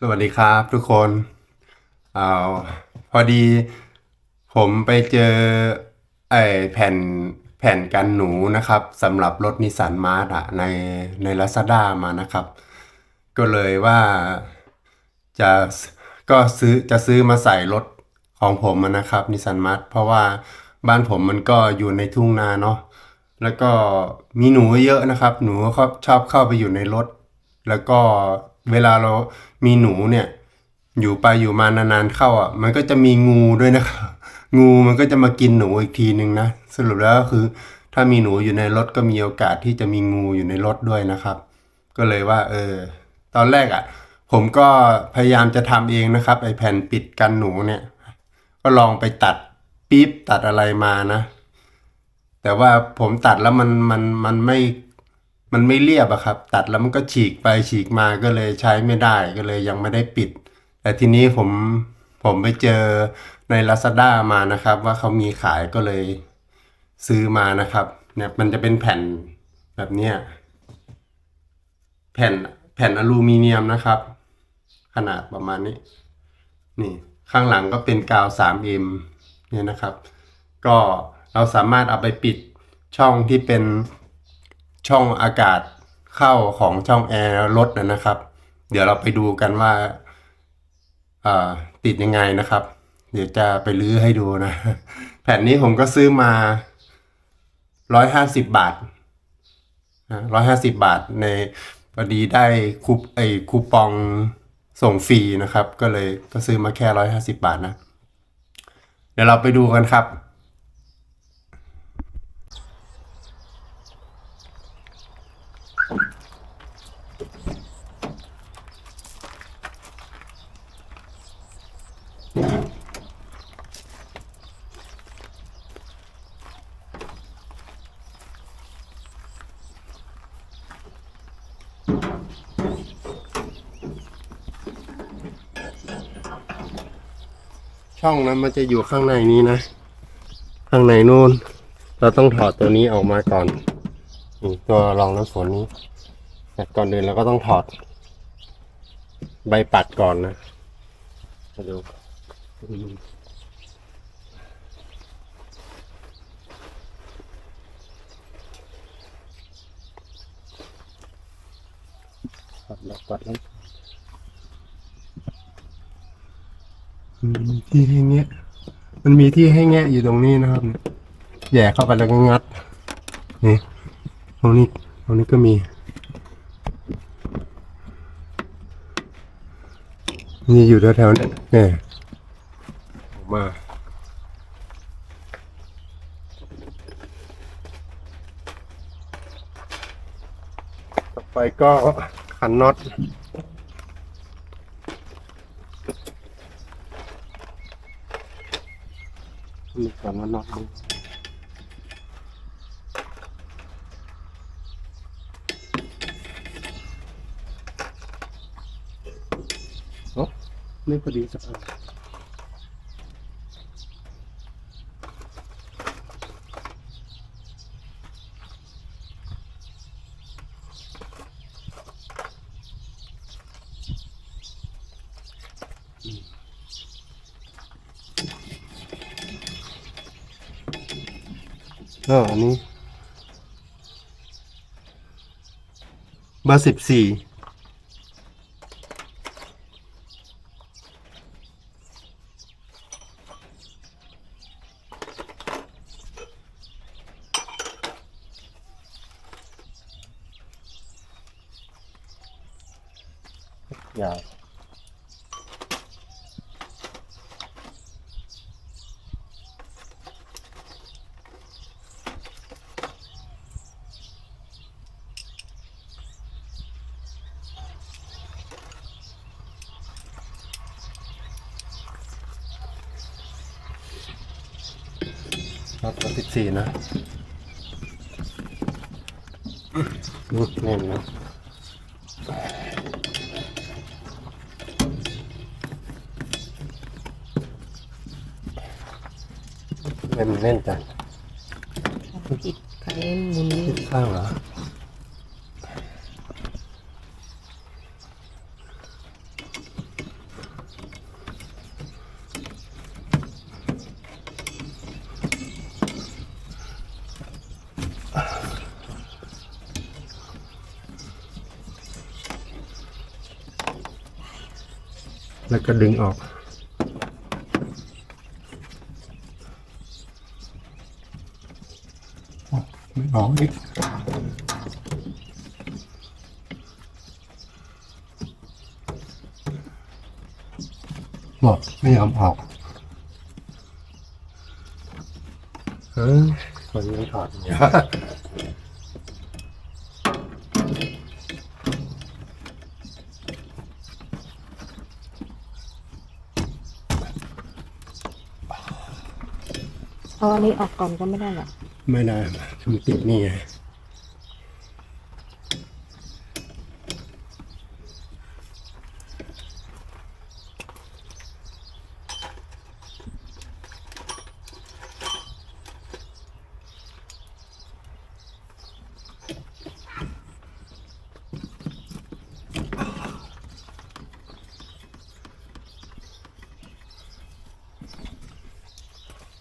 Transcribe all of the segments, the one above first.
สวัสดีครับทุกคนเอาพอดีผมไปเจอไอ้แผ่นแผ่นกันหนูนะครับสำหรับรถนิสสันมาร์ทอะในใน Lazada มานะครับ ก็เลยว่าจะก็ซื้อจะซื้อมาใส่รถของผมนะครับนิสสันมาร์ทเพราะว่าบ้านผมมันก็อยู่ในทุ่งนาเนาะแล้วก็มีหนูเยอะนะครับ หนูก็ชอบเข้าไปอยู่ในรถ แล้วก็ เวลาเรามีหนูเนี่ย อยู่ไปอยู่มานานๆเข้าอะ มันก็จะมีงูด้วยนะครับงูมันก็จะมากินหนูอีกทีหนึ่งนะสรุปแล้วก็คือ ถ้ามีหนูอยู่ในรถก็มีโอกาสที่จะมีงูอยู่ในรถด้วยนะครับ ก็เลยว่า เออ ตอนแรกอะ ผมก็พยายามจะทำเองนะครับไอแผ่นปิดกันหนูเนี่ย ก็ลองไปตัดปี๊บตัดอะไรมานะ แต่ว่าผมตัดแล้วมันมันมันไม่ มันไม่เรียบอะครับ ตัดแล้วมันก็ฉีกไปฉีกมาก็เลยใช้ไม่ได้ก็เลยยังไม่ได้ปิด แต่ทีนี้ผมผมไปเจอใน Lazada มานะครับ ว่าเขามีขายก็เลยซื้อมานะครับเนี่ยมันจะเป็นแผ่นแบบเนี้ยแผ่นแผ่นอลูมิเนียมนะครับ ขนาดประมาณนี้ นี่ข้างหลังก็เป็นกาว 3M เนี่ยนะครับ ก็เราสามารถเอาไปปิดช่องที่เป็น ช่องอากาศเข้าของช่องแอร์รถนะครับ เดี๋ยวเราไปดูกันว่าติดยังไงนะครับ เดี๋ยวจะไปลื้อให้ดูนะ แผ่นนี้ผมก็ซื้อมา150บาทร้อยห้าสิบบาทในพอดีได้คูปไอคูปองส่งฟรีนะครับ ก็เลยก็ซื้อมาแค่ร้อยห้าสิบบาทนะ เดี๋ยวเราไปดูกันครับ ช่องนั้นมันจะอยู่ข้างในนี้นะ ข้างในนู่น เราต้องถอดตัวนี้ออกมาก่อนตัวรองน้ำฝนนี้แต่ก่อนอื่นเราก็ต้องถอด ใบปัดก่อนนะดู ปัดแล้วปัดแล้วอืมที่ให้แงะมันมีที่ให้แงะอยู่ตรงนี้นะครับแย่เข้าไปแล้วก็งัดนี่ตรงนี้ตรงนี้ก็มีนี่อยู่แถวๆนี่ยเนี่ยมาต่อไปก็ ขันน็อตมีขันน็อตดูโอ้ไม่พอดีสักอัน เอออันนี้ เบอร์สิบสี่ ยาว ครับเบอร์สิบสี่นะอืมแน่นนะเล่นเล่นจังจิตคันหมุนทิศข้างเหรอ แล้วก็ดึงออก ไม่ออกอีกบอกไม่ยอมออกเฮ้ยคนยังถอดอยู่ เอาอันนี้ออกก่อนก็ไม่ได้หรอไม่ได้มันติดนี่ไง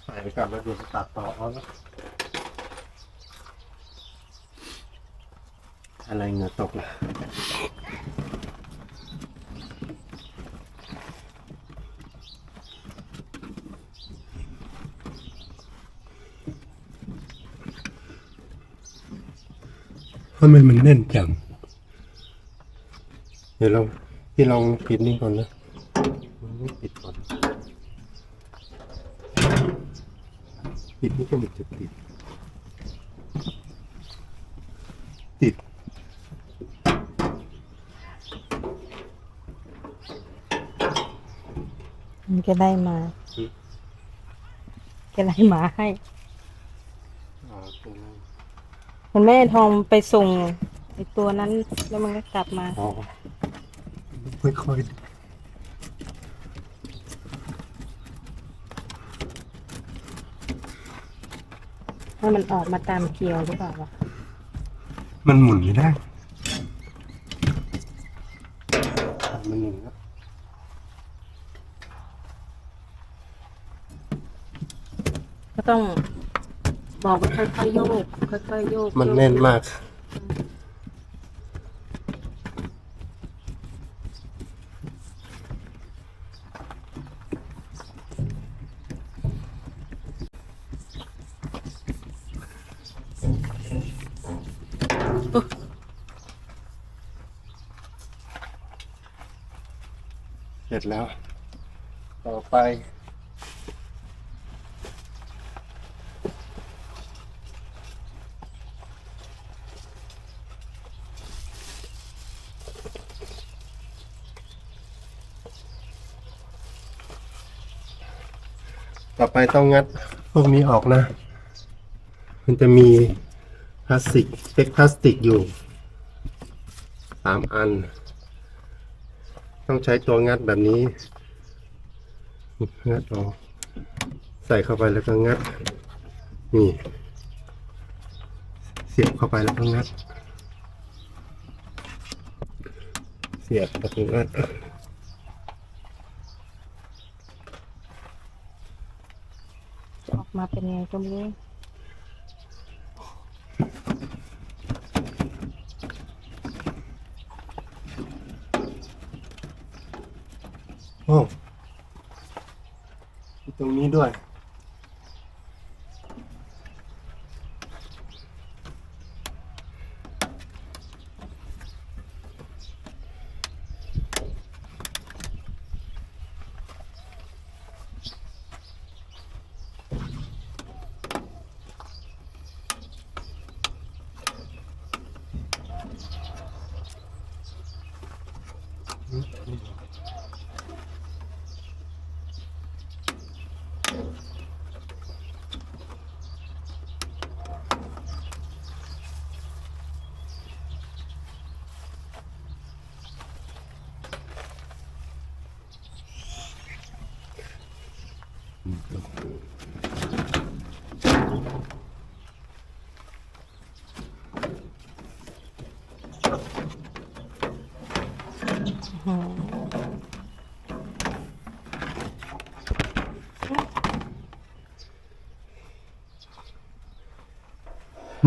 ใส่กลับมาดูตัดต่อเอาแล้วอะไรเหงื่อตกนะทำไมมันแน่นจัง เดี๋ยวลองพี่ลองปิดนี่ก่อนนะมันไม่ปิดก่อน ปิดนี่ก็มันจะติด ติด มันจะได้มา จะได้มาให้ อ๋อตรงนั้น มันแม่ทองไปส่งไอตัวนั้นแล้วมันก็กลับมาอ๋อค่อยให้มันออกมาตามเกลียวหรือเปล่าวะๆมันหมุนไม่ได้มันหมุนแล้วก็ต้อง บอกว่าค่อยๆโยกค่อยๆโยกมันแน่นมาก เสร็จแล้ว ต่อไป อไปต้องงัดพวกนี้ออกนะ มันจะมีพลาสติกเล็กพลาสติกอยู่สามอัน ต้องใช้ตัวงัดแบบนี้ งัดออกใส่เข้าไปแล้วก็งัด นี่ เสียบเข้าไปแล้วก็งัด เสียบแล้วก็งัด ออก มาเป็นไงก็ไม่รู้ โอ้มีตรงนี้ด้วย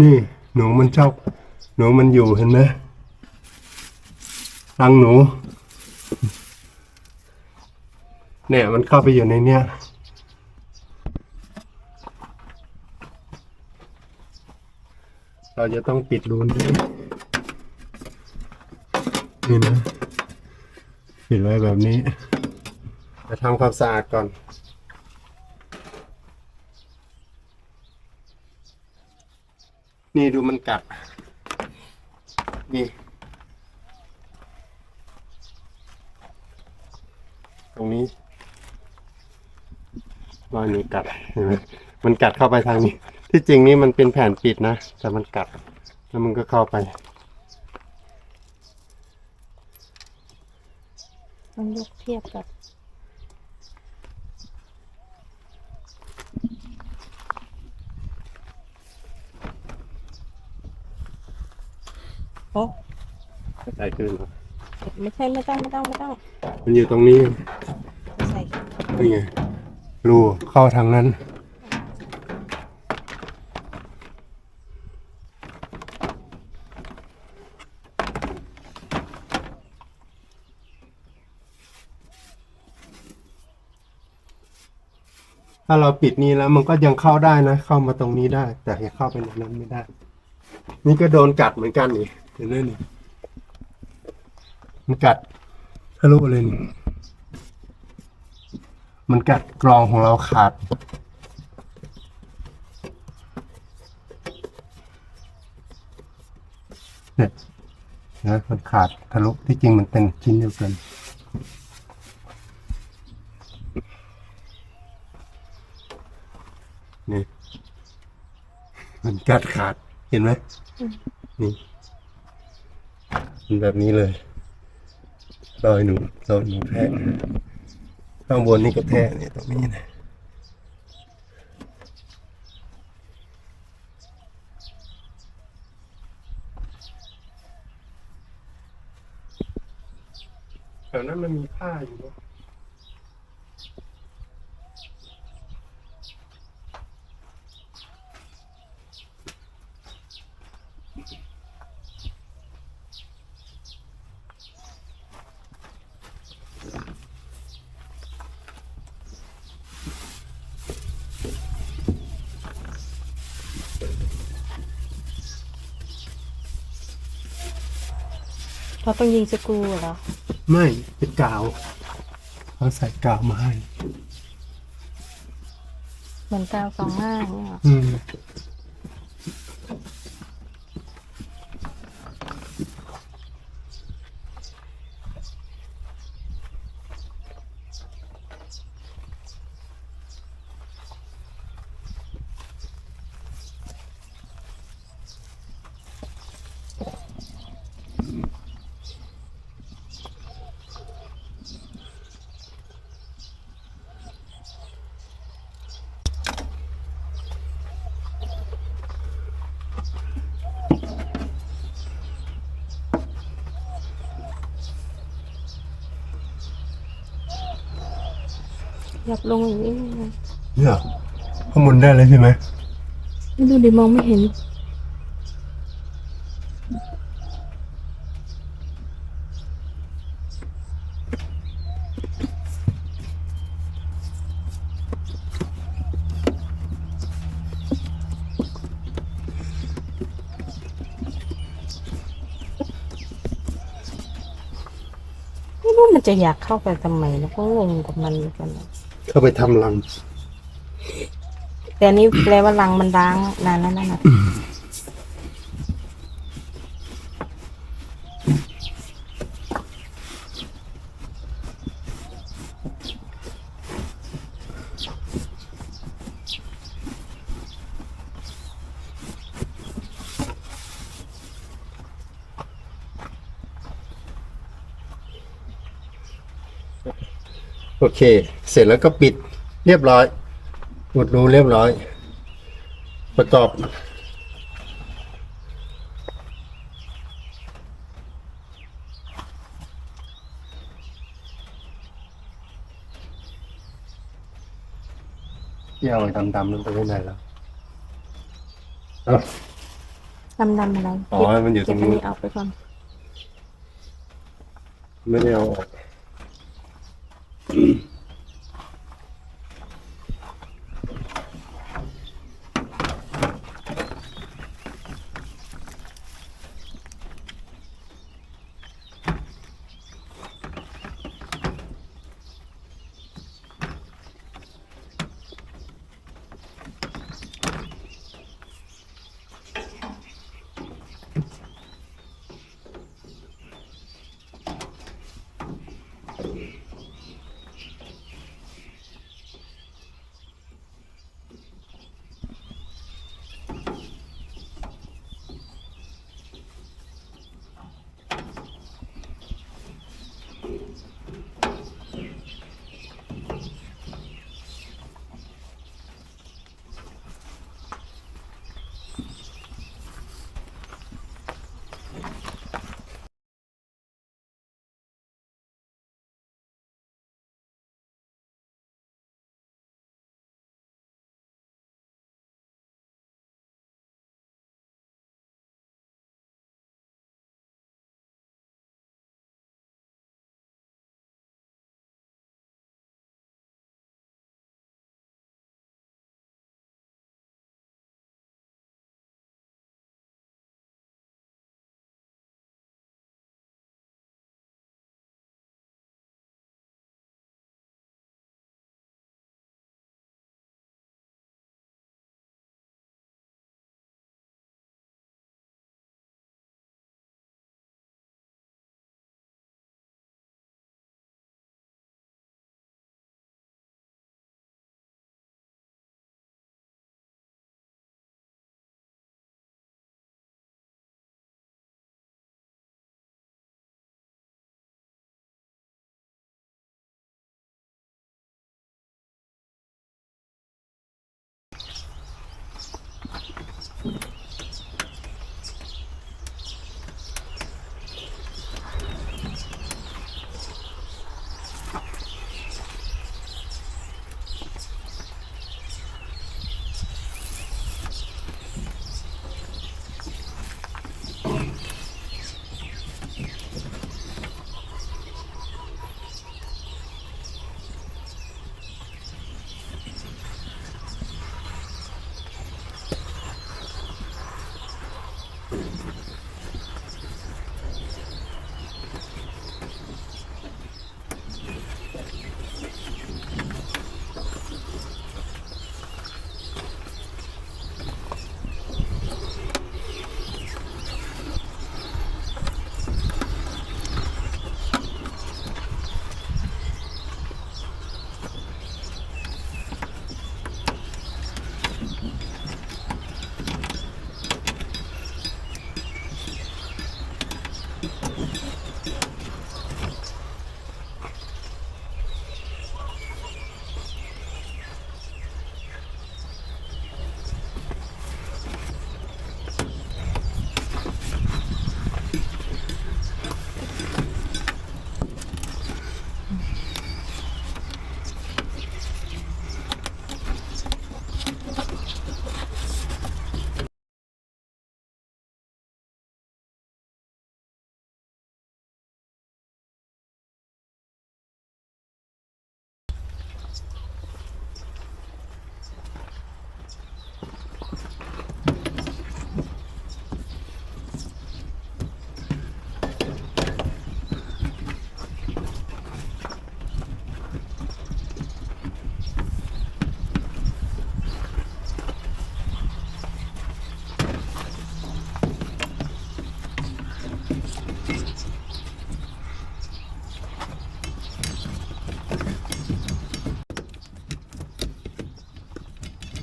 นี่หนูมันชอบหนูมันอยู่เห็นไหมรังหนู เนี่ยมันเข้าไปอยู่ในเนี้ยเราจะต้องปิดรูนี้นี่นะ ปิดไว้แบบนี้จะทำความสะอาดก่อน นี่ดูมันกัด นี่ ตรงนี้รอยนี้กัดเห็นไหมมันกัดเข้าไปทางนี้ ที่จริงนี่มันเป็นแผ่นปิดนะ แต่มันกัด แล้วมันก็เข้าไปต้องยกเทียบกับ โอ้ใส่ขึ้นไม่ใช่ไม่ต้องไม่ต้องไม่ต้องมันอยู่ตรงนี้ใส่นี่ไงรูเข้าทางนั้น ถ้าเราปิดนี้แล้วมันก็ยังเข้าได้นะ เข้ามาตรงนี้ได้ แต่จะเข้าไปในนั้นไม่ได้ นี่ก็โดนกัดเหมือนกันนี่ เห็นไหมนี่มันกัดทะลุเลยนี่มันกัดกรองของเราขาด เนี่ยนะมันขาดทะลุที่จริงมันเป็นชิ้นเดียวกันนี่ มันกัดขาดเห็นไหมนี่ แบบนี้เลยรอยหนูรอยหนูแทะข้างบนนี่ก็แทะเนี่ยตรงนี้นะแถวนั้นมันมีผ้าอยู่เนอะ เขาต้องยิงสกรูเหรอ ไม่เป็นกาวเขาใส่กาวมาให้ เหมือนกาวสองหน้าเนี่ยเหรออืม ยากลงอย่างนี้นะเนี่ยข้อมูลได้เลยใช่ไหมดูดิมองไม่เห็น ไม่รู้มันจะอยากเข้าไปทำไมนะก็งงกับมันเหมือนกันนะ เข้าไปทำรัง แต่อันนี้แปลว่ารังมันร้างนานแล้วนั่นน่ะ โอเค เสร็จแล้วก็ปิดเรียบร้อยอุดรูเรียบร้อย ประกอบเที่ยวไอ้ดำๆนั่นไปที่ไหนแล้วเอ้าดำดำๆอะไรอ๋อมันอยู่ตรงนู้นเก็บอันนี้เอาไปก่อน ไม่ได้เอาออก mm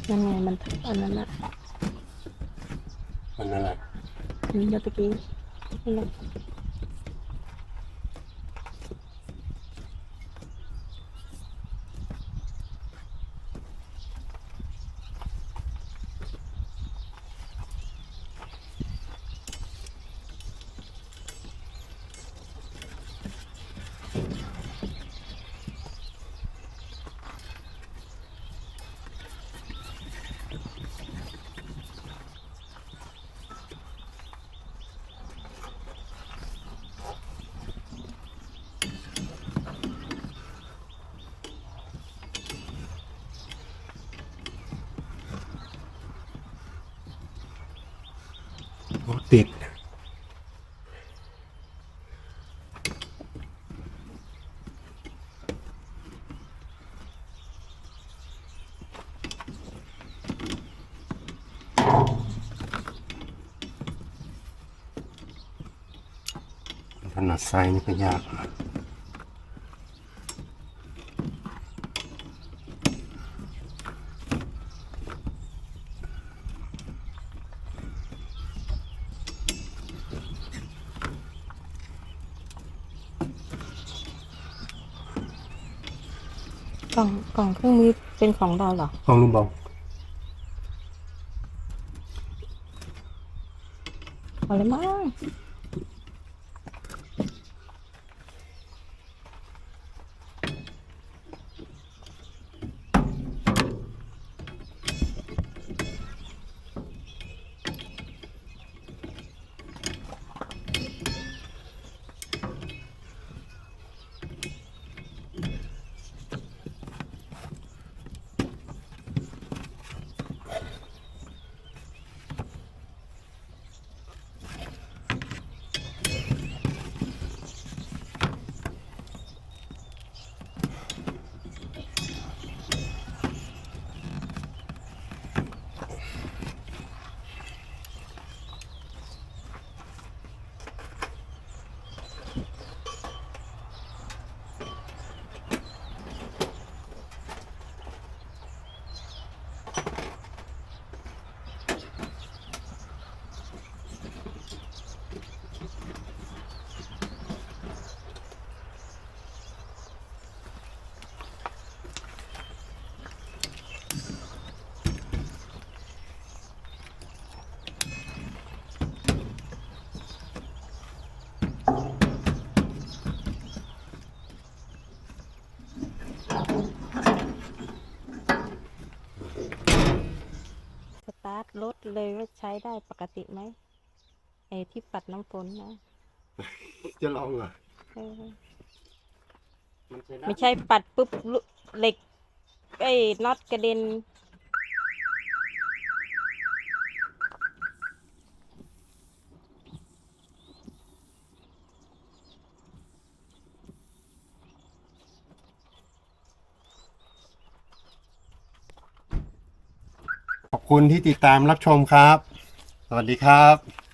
นั่นไงมันทับอันนั้นนะมันอะไรนี่เมื่อกี้นี่ ติด ถนัดไซ้ายนี่ก็ยากนะ กล่องกล่องเครื่องมือเป็นของเราเหรอห้องลุงบองเอาเลยมั้ง ร์ทรถเลยว่าใช้ได้ปกติไหมไอ้ที่ปัดน้ำฝนนะจะลองเหรอเออมันใช้ได้ ไม่ใช่ปัดปุ๊บลุเหล็กไอ้น็อตกระเด็น คุณที่ติดตามรับชมครับ สวัสดีครับ